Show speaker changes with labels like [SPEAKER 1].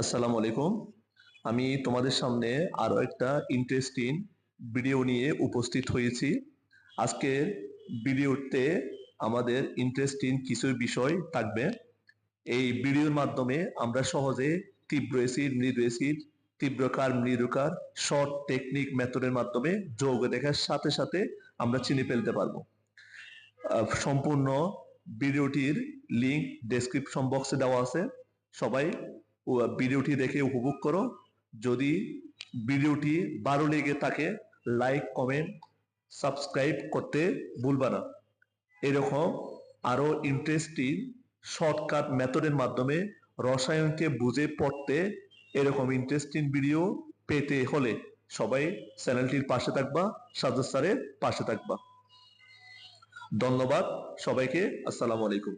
[SPEAKER 1] আসসালামু আলাইকুম। আমি তোমাদের সামনে আরও একটা ইন্টারেস্টিং ভিডিও নিয়ে উপস্থিত হয়েছি। আজকের ভিডিওতে আমাদের ইন্টারেস্টিং কিছু বিষয় থাকবে। এই ভিডিওর মাধ্যমে আমরা সহজে তীব্র এসিড মৃদু অ্যাসিড তীব্রকার মৃদুকার শর্ট টেকনিক মেথডের মাধ্যমে যোগ দেখার সাথে সাথে আমরা চিনে ফেলতে পারব। সম্পূর্ণ ভিডিওটির লিংক ডেসক্রিপশন বক্সে দেওয়া আছে। সবাই ভিডিওটি দেখে উপভোগ করো। যদি ভিডিওটি ভালো লেগে থাকে লাইক কমেন্ট সাবস্ক্রাইব করতে ভুলবা না। এরকম আরও ইন্টারেস্টিং শর্টকাট মেথডের মাধ্যমে রসায়নকে বুঝে পড়তে এরকম ইন্টারেস্টিং ভিডিও পেতে হলে সবাই চ্যানেলটির পাশে থাকবা সাজু স্যারের পাশে থাকবা। ধন্যবাদ সবাইকে, আসসালামু আলাইকুম।